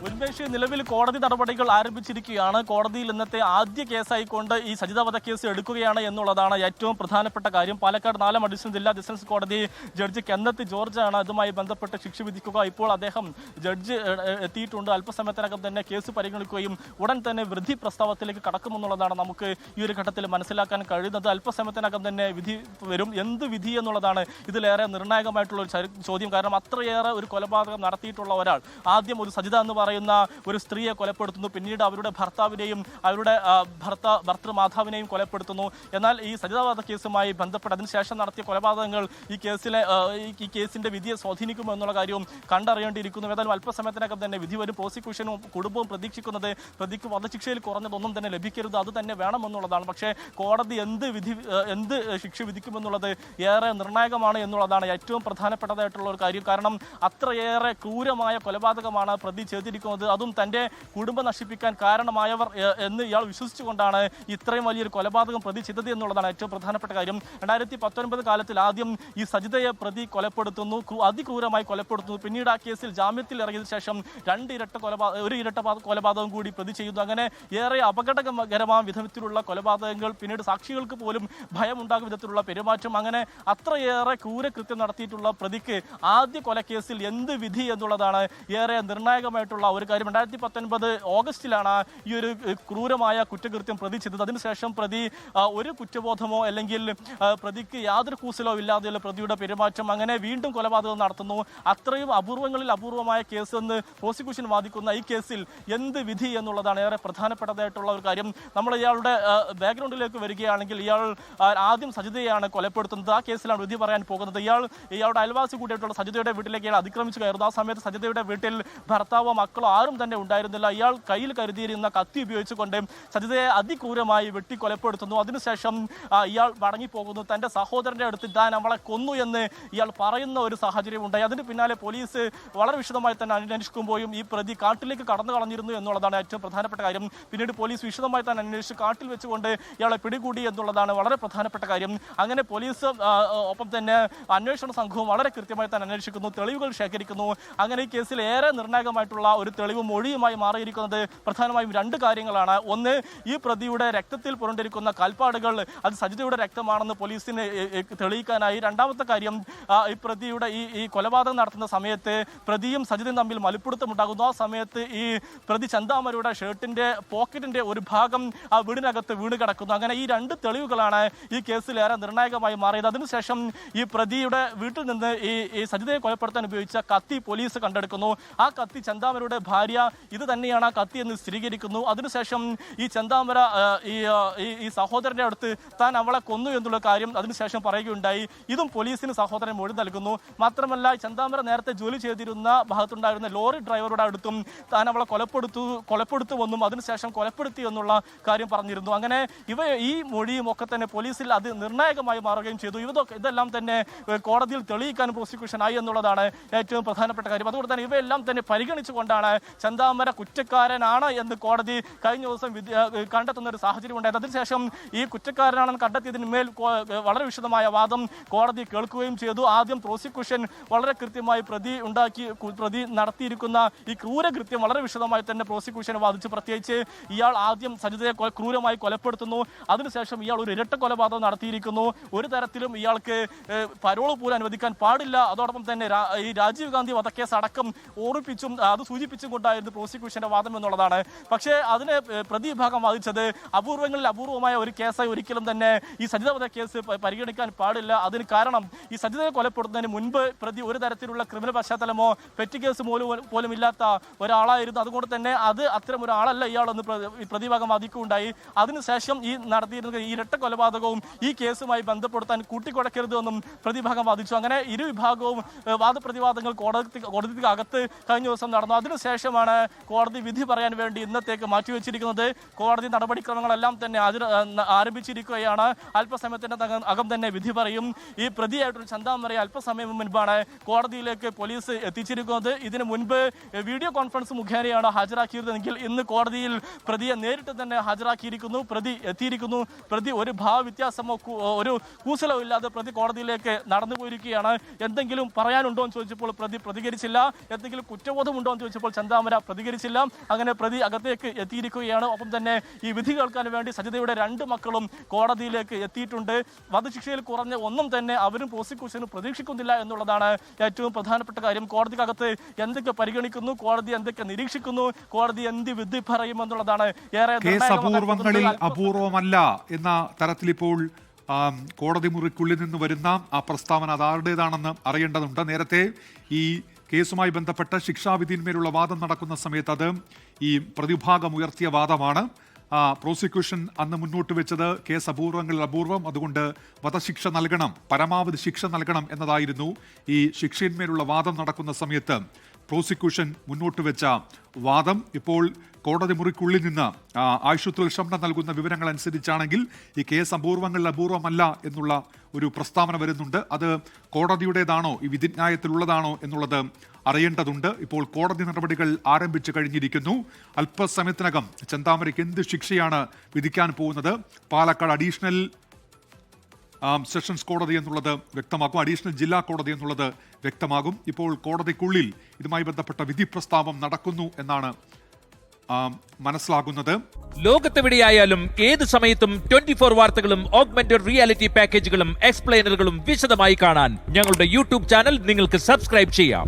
We Unmesh നിലവിൽ കോടതി നടപടികൾ ആരംഭിച്ചിരിക്കുകയാണ്. കോടതിയിൽ ഇന്നത്തെ ആദ്യ കേസായിക്കൊണ്ട് ഈ സജിത വധക്കേസ് എടുക്കുകയാണ് എന്നുള്ളതാണ് ഏറ്റവും പ്രധാനപ്പെട്ട കാര്യം. പാലക്കാട് നാലാം അഡീഷണൽ ജില്ലാ ഡിസ്റ്റൻസ് കോടതി ജഡ്ജി കെന്നത്ത് ജോർജാണ് അതുമായി ബന്ധപ്പെട്ട് ശിക്ഷ വിധിക്കുക. ഇപ്പോൾ അദ്ദേഹം ജഡ്ജി എത്തിയിട്ടുണ്ട്. അല്പസമയത്തിനകം തന്നെ കേസ് പരിഗണിക്കുകയും ഉടൻ തന്നെ വൃദ്ധി പ്രസ്താവത്തിലേക്ക് കടക്കുമെന്നുള്ളതാണ് നമുക്ക് ഈ ഒരു ഘട്ടത്തിൽ മനസ്സിലാക്കാൻ കഴിയുന്നത്. അല്പസമയത്തിനകം തന്നെ വിധി വരും. എന്ത് വിധി എന്നുള്ളതാണ് ഇതിലേറെ നിർണായകമായിട്ടുള്ള ഒരു ചോദ്യം. കാരണം അത്രയേറെ ഒരു കൊലപാതകം നടത്തിയിട്ടുള്ള ഒരാൾ. ആദ്യം ഒരു സജിത എന്ന് പറയുന്ന ഒരു സ്ത്രീയെ കൊലപ്പെടുത്തുന്നു. പിന്നീട് അവരുടെ ഭർത്താവിനെയും അവരുടെ ഭർത്ത ഭർത്തൃമാതാവിനെയും കൊലപ്പെടുത്തുന്നു. എന്നാൽ ഈ സജിതാവാദ കേസുമായി ബന്ധപ്പെട്ട് അതിനുശേഷം നടത്തിയ കൊലപാതകങ്ങൾ ഈ കേസിലെ ഈ കേസിന്റെ വിധിയെ സ്വാധീനിക്കുമോ എന്നുള്ള കാര്യവും കണ്ടറിയേണ്ടിയിരിക്കുന്നു. ഏതായാലും അല്പസമയത്തിനകം തന്നെ വിധി വരും. പ്രോസിക്യൂഷനും കുടുംബവും പ്രതീക്ഷിക്കുന്നത് പ്രതിക്ക് വധശിക്ഷയിൽ കുറഞ്ഞതൊന്നും തന്നെ ലഭിക്കരുത്. അത് തന്നെ വേണമെന്നുള്ളതാണ്. പക്ഷേ കോടതി എന്ത് വിധി എന്ത് ശിക്ഷ വിധിക്കുമെന്നുള്ളത് ഏറെ നിർണായകമാണ് എന്നുള്ളതാണ് ഏറ്റവും പ്രധാനപ്പെട്ടതായിട്ടുള്ള ഒരു കാര്യം. കാരണം അത്രയേറെ ക്രൂരമായ കൊലപാതകമാണ് പ്രതി ചെയ്തിരിക്കുന്നത്. അതും തന്റെ കുടുംബം നശിപ്പിക്കാൻ കാരണമായവർ എന്ന് ഇയാൾ വിശ്വസിച്ചുകൊണ്ടാണ് ഇത്രയും വലിയൊരു കൊലപാതകം പ്രതി ചെയ്തത് എന്നുള്ളതാണ് ഏറ്റവും പ്രധാനപ്പെട്ട കാര്യം. രണ്ടായിരത്തി പത്തൊൻപത് കാലത്തിൽ ആദ്യം ഈ സജിതയെ പ്രതി കൊലപ്പെടുത്തുന്നു ക്രൂ- അതിക്രൂരമായി കൊലപ്പെടുത്തുന്നു. പിന്നീട് ആ കേസിൽ ജാമ്യത്തിൽ ഇറങ്ങിയതിനു ശേഷം രണ്ട് ഇരട്ട കൊലപാത ഒരു ഇരട്ട കൊലപാതകം കൂടി പ്രതി ചെയ്യുന്നു. അങ്ങനെ ഏറെ അപകടകരമായ വിധത്തിലുള്ള കൊലപാതകങ്ങൾ പിന്നീട് സാക്ഷികൾക്ക് പോലും ഭയമുണ്ടാകും വിധത്തിലുള്ള പെരുമാറ്റം. അങ്ങനെ അത്രയേറെ ക്രൂരകൃത്യം നടത്തിയിട്ടുള്ള പ്രതിക്ക് ആദ്യ കൊലക്കേസിൽ എന്ത് വിധി എന്നുള്ളതാണ് ഏറെ നിർണായകമായിട്ടുള്ള ഒരു കാര്യം രണ്ടായിരത്തി പത്തൊൻപത് ഓഗസ്റ്റിലാണ് ഈ ഒരു ക്രൂരമായ കുറ്റകൃത്യം പ്രതി ചെയ്തത് അതിനുശേഷം പ്രതി ഒരു കുറ്റബോധമോ അല്ലെങ്കിൽ പ്രതിക്ക് യാതൊരു കൂസലോ ഇല്ലാതെയുള്ള പ്രതിയുടെ പെരുമാറ്റം അങ്ങനെ വീണ്ടും കൊലപാതകം നടത്തുന്നു. അത്രയും അപൂർവങ്ങളിൽ അപൂർവമായ കേസ് എന്ന് പ്രോസിക്യൂഷൻ വാദിക്കുന്ന ഈ കേസിൽ എന്ത് വിധി എന്നുള്ളതാണ് ഏറെ പ്രധാനപ്പെട്ടതായിട്ടുള്ള ഒരു കാര്യം. നമ്മൾ ഇയാളുടെ ബാക്ക്ഗ്രൗണ്ടിലേക്ക് വരികയാണെങ്കിൽ ഇയാൾ ആദ്യം സജിതയാണ് കൊലപ്പെടുത്തുന്നത്. ആ കേസിലാണ് വിധി പറയാൻ പോകുന്നത്. ഇയാൾ ഇയാളുടെ അയൽവാസി കൂടിയായിട്ടുള്ള സജിതയുടെ വീട്ടിലേക്ക് ഇയാൾ അതിക്രമിച്ചു കയറുന്നു. ആ സമയത്ത് സജിതയുടെ വീട്ടിൽ ഭർത്താവോ മക്കളോ ആരും തന്നെ ഉണ്ടായിരുന്നില്ല. ഇയാൾ കയ്യിൽ കരുതിയിരുന്ന കത്തി ഉപയോഗിച്ചുകൊണ്ട് സജിതയെ അതിക്രൂരമായി വെട്ടി കൊലപ്പെടുത്തുന്നു അതിനുശേഷം ഇയാൾ മടങ്ങിപ്പോകുന്നു. തന്റെ സഹോദരന്റെ അടുത്ത് താൻ അവളെ കൊന്നു എന്ന് ഇയാൾ പറയുന്ന ഒരു സാഹചര്യം ഉണ്ടായി അതിന് പിന്നാലെ പോലീസ് വളരെ വിശദമായി തന്നെ അന്വേഷിക്കുമ്പോഴും ഈ പ്രതി കാട്ടിലേക്ക് കടന്നു കളഞ്ഞിരുന്നു എന്നുള്ളതാണ് ഏറ്റവും പ്രധാനപ്പെട്ട കാര്യം. പിന്നീട് പോലീസ് വിശദമായി തന്നെ അന്വേഷിച്ച് കാട്ടിൽ വെച്ചുകൊണ്ട് ഇയാളെ പിടികൂടി എന്നുള്ളതാണ് വളരെ പ്രധാനപ്പെട്ട കാര്യം. അങ്ങനെ പോലീസ് ഒപ്പം തന്നെ അന്വേഷണ സംഘവും വളരെ കൃത്യമായി തന്നെ അന്വേഷിക്കുന്നു. തെളിവുകൾ ശേഖരിക്കുന്നു. അങ്ങനെ ഈ കേസിൽ ഏറെ നിർണായകമായിട്ടുള്ള ഒരു തെളിവ് മൊഴിയുമായി മാറിയിരിക്കുന്നത് പ്രധാനമായും രണ്ട് കാര്യങ്ങളാണ്. ഒന്ന് ഈ പ്രതിയുടെ രക്തത്തിൽ പുരണ്ടിരിക്കുന്ന കാൽപ്പാടുകൾ അത് സജിതയുടെ രക്തമാണെന്ന് പോലീസിന് തെളിയിക്കാനായി. രണ്ടാമത്തെ കാര്യം ഈ പ്രതിയുടെ ഈ ഈ കൊലപാതകം നടത്തുന്ന സമയത്ത് പ്രതിയും സജിതയും തമ്മിൽ മലിപ്പിടുത്തമുണ്ടാകുന്നു ആ സമയത്ത് ഈ പ്രതി ചന്താമരയുടെ ഷർട്ടിന്റെ പോക്കറ്റിന്റെ ഒരു ഭാഗം ആ വീടിനകത്ത് വീണ് കിടക്കുന്നു. അങ്ങനെ ഈ രണ്ട് തെളിവുകളാണ് ഈ കേസിൽ ഏറെ നിർണായകമായി മാറിയത്. അതിനുശേഷം ഈ പ്രതിയുടെ വീട്ടിൽ നിന്ന് ഈ സജിതയെ കൊലപ്പെടുത്താൻ ഉപയോഗിച്ച കത്തി പോലീസ് കണ്ടെടുക്കുന്നു. ആ കത്തി ചന്താമരയുടെ ഭാര്യ ഇത് തന്നെയാണ് ആ കത്തി എന്ന് സ്ഥിരീകരിക്കുന്നു. അതിനുശേഷം ഈ ചന്താമര ഈ ഈ- സഹോദരന്റെ അടുത്ത് താൻ അവളെ കൊന്നു എന്നുള്ള കാര്യം അതിനുശേഷം പറയുകയുണ്ടായി. ഇതും പോലീസിന് സഹോദരൻ മൊഴി നൽകുന്നു. മാത്രമല്ല ചന്താമര നേരത്തെ ജോലി ചെയ്തിരുന്ന ഭാഗത്തുണ്ടായിരുന്ന ലോറി ഡ്രൈവറുടെ അടുത്തും താൻ അവളെ കൊലപ്പെടുത്തു കൊലപ്പെടുത്തുമെന്നും അതിനുശേഷം കൊലപ്പെടുത്തി എന്നുള്ള കാര്യം പറഞ്ഞിരുന്നു. അങ്ങനെ ഇവ ഈ മൊഴിയും ഒക്കെ തന്നെ പോലീസിൽ അത് നിർണായകമായി മാറുകയും ചെയ്തു. ഇതൊക്കെ ഇതെല്ലാം തന്നെ കോടതിയിൽ തെളിയിക്കാൻ പ്രോസിക്യൂഷൻ ആയി എന്നുള്ളതാണ് ഏറ്റവും പ്രധാനപ്പെട്ട കാര്യം. അതുകൊണ്ട് തന്നെ ഇവയെല്ലാം തന്നെ പരിഗണിച്ചുകൊണ്ടാണ് ചന്താമര കുറ്റക്കാരനാണ് എന്ന് കോടതി കഴിഞ്ഞ ദിവസം കണ്ടെത്തുന്ന ഒരു സാഹചര്യം ഉണ്ടായത് അതിനുശേഷം ഈ കുറ്റക്കാരനാണെന്ന് കണ്ടെത്തിയതിന് മേൽ വളരെ വിശദമായ വാദം കോടതി കേൾക്കുകയും ചെയ്തു. ആദ്യം പ്രോസിക്യൂഷൻ വളരെ കൃത്യമായി പ്രതി ഉണ്ടാക്കി പ്രതി നടത്തിയിരിക്കുന്ന ഈ ക്രൂരകൃത്യം വളരെ വിശദമായി തന്നെ പ്രോസിക്യൂഷൻ വാദിച്ചു. പ്രത്യേകിച്ച് ഇയാൾ ആദ്യം സജിതയെ ക്രൂരമായി കൊലപ്പെടുത്തുന്നു. അതിനുശേഷം ഇയാൾ ഒരു ഇരട്ട കൊലപാതകം നടത്തിയിരിക്കുന്നു. ഒരു തരത്തിലും ഇയാൾക്ക് പരോൾ പോലും അനുവദിക്കാൻ പാടില്ല. അതോടൊപ്പം തന്നെ ഈ രാജീവ് ഗാന്ധി വധക്കേസ് അടക്കം ഓർപ്പിച്ചും അത് സൂചിപ്പിച്ചും കൊണ്ടായിരുന്നു പ്രോസിക്യൂഷന്റെ വാദം എന്നുള്ളതാണ്. പക്ഷേ അതിന് ഏഹ്, പ്രതിവിഭാഗം വാദിച്ചത് അപൂർവങ്ങളിൽ അപൂർവമായ ഒരു കേസായി ഒരിക്കലും തന്നെ ഈ സജിതവധ കേസ് പരിഗണിക്കാൻ പാടില്ല. അതിന് കാരണം ഈ സജിതയെ കൊലപ്പെടുത്തുന്നതിന് മുൻപ് പ്രതി ഒരു തരത്തിലുള്ള ക്രിമിനൽ പശ്ചാത്തലമോ പെറ്റ് കേസ് പോലും ഇല്ലാത്ത ഒരാളായിരുന്നു. അതുകൊണ്ട് തന്നെ അത് അത്തരം ഒരാളല്ല ഇയാളെന്ന് പ്രതിഭാഗം വാദിക്കുകയുണ്ടായി. അതിനുശേഷം ഈ നടത്തിയിരുന്ന ഇരട്ട കൊലപാതകവും ഈ കേസുമായി ബന്ധപ്പെടുത്താൻ കൂട്ടിക്കുഴക്കരുതെന്നും പ്രതിഭാഗം വാദിച്ചു. അങ്ങനെ ഇരുവിഭാഗവും വാദപ്രതിവാദങ്ങൾ കോടതി കോടതിക്ക് അകത്ത് കഴിഞ്ഞ ദിവസം നടന്നു. അതിനുശേഷമാണ് കോടതി വിധി പറയാൻ വേണ്ടി ഇന്നത്തേക്ക് മാറ്റിവെച്ചിരിക്കുന്നത്. കോടതി നടപടിക്രമങ്ങളെല്ലാം തന്നെ ആരംഭിച്ചിരിക്കുകയാണ്. അല്പസമയത്തിന് അകം തന്നെ വിധി പറയും. ഈ പ്രതിയായിട്ടൊരു ചന്താമറി അല്പസമയം മുൻപാണ് കോടതിയിലേക്ക് പോലീസ് എത്തിച്ചിരിക്കുന്നത്. ഇതിനു മുൻപ് വീഡിയോ കോൺഫറൻസ് മുഖേനയാണ് ഹാജരാക്കിയിരുന്നതെങ്കിൽ ഇന്ന് കോടതിയിൽ പ്രതിയെ നേരിട്ട് തന്നെ ഹാജരാക്കിയിരിക്കുന്നു. പ്രതി എത്തിയിരിക്കുന്നു. പ്രതി ഒരു ഭാവവ്യത്യാസമോ ഒരു കൂസലോ ഇല്ലാതെ പ്രതി കോടതിയിലേക്ക് നടന്നു പോയിരിക്കുകയാണ്. എന്തെങ്കിലും പറയാനുണ്ടോ എന്ന് ചോദിച്ചപ്പോൾ പ്രതി പ്രതികരിച്ചില്ല. എന്തെങ്കിലും കുറ്റബോധമുണ്ടോ എന്ന് ചോദിച്ചപ്പോൾ ചന്ത ചെന്താമര പ്രതികരിച്ചില്ല. അങ്ങനെ പ്രതി അകത്തേക്ക് എത്തിയിരിക്കുകയാണ്. ഒപ്പം തന്നെ ഈ വിധി കേൾക്കാൻ വേണ്ടി സജിതയുടെ രണ്ട് മക്കളും കോടതിയിലേക്ക് എത്തിയിട്ടുണ്ട്. വധശിക്ഷയിൽ കുറഞ്ഞ ഒന്നും തന്നെ അവരും പ്രോസിക്യൂഷനും പ്രതീക്ഷിക്കുന്നില്ല എന്നുള്ളതാണ് ഏറ്റവും പ്രധാനപ്പെട്ട കാര്യം. കോടതിക്കകത്ത് എന്തൊക്കെ പരിഗണിക്കുന്നു കോടതി എന്തൊക്കെ നിരീക്ഷിക്കുന്നു കോടതി എന്ത് വിധി പറയുമെന്നുള്ളതാണ് ഏറെ അപൂർവങ്ങളിൽ അപൂർവമല്ല എന്ന തരത്തിൽ ഇപ്പോൾ കോടതി മുറിക്കുള്ളിൽ നിന്ന് വരുന്ന ആ പ്രസ്താവന അതാരുടേതാണെന്ന് അറിയേണ്ടതുണ്ട്. നേരത്തെ ഈ കേസുമായി ബന്ധപ്പെട്ട് ശിക്ഷാവിധിയിന്മേലുള്ള വാദം നടക്കുന്ന സമയത്ത് അത് ഈ പ്രതിഭാഗം ഉയർത്തിയ വാദമാണ്. പ്രോസിക്യൂഷൻ അന്ന് മുന്നോട്ട് വെച്ചത് കേസ് അപൂർവങ്ങളിൽ അപൂർവം. അതുകൊണ്ട് വധശിക്ഷ നൽകണം പരമാവധി ശിക്ഷ നൽകണം എന്നതായിരുന്നു ഈ ശിക്ഷയിന്മേലുള്ള വാദം നടക്കുന്ന സമയത്ത്. പ്രോസിക്യൂഷൻ മുന്നോട്ട് വെച്ച വാദം ഇപ്പോൾ കോടതി മുറിക്കുള്ളിൽ നിന്ന് ആ, ആശുപത്രി ഷംന നൽകുന്ന വിവരങ്ങൾ അനുസരിച്ചാണെങ്കിൽ ഈ കേസ് അപൂർവങ്ങളിൽ അപൂർവമല്ല എന്നുള്ള ഒരു പ്രസ്താവന വരുന്നുണ്ട്. അത് കോടതിയുടേതാണോ ഈ വിധിന്യായത്തിലുള്ളതാണോ എന്നുള്ളത് അറിയേണ്ടതുണ്ട്. ഇപ്പോൾ കോടതി നടപടികൾ ആരംഭിച്ചു കഴിഞ്ഞിരിക്കുന്നു. അല്പസമയത്തിനകം ചെന്താമരയ്ക്ക് എന്ത് ശിക്ഷയാണ് വിധിക്കാൻ പോകുന്നത്? പാലക്കാട് അഡീഷണൽ സെഷൻസ് കോടതി എന്നുള്ളത് വ്യക്തമാക്കും. അഡീഷണൽ ജില്ലാ കോടതി എന്നുള്ളത് വ്യക്തമാകും. ഇപ്പോൾ കോടതിക്കുള്ളിൽ ഇതുമായി ബന്ധപ്പെട്ട വിധി പ്രസ്താവം നടക്കുന്നു എന്നാണ് മനസ്സിലാകുന്നത്. ലോകത്തെവിടെയായാലും ഏത് സമയത്തും ട്വന്റി ഫോർ വാർത്തകളും ഓഗ്മെന്റഡ് റിയാലിറ്റി പാക്കേജുകളും എക്സ്പ്ലെയിനറുകളും വിശദമായി കാണാൻ ഞങ്ങളുടെ യൂട്യൂബ് ചാനൽ നിങ്ങൾക്ക് സബ്സ്ക്രൈബ് ചെയ്യാം.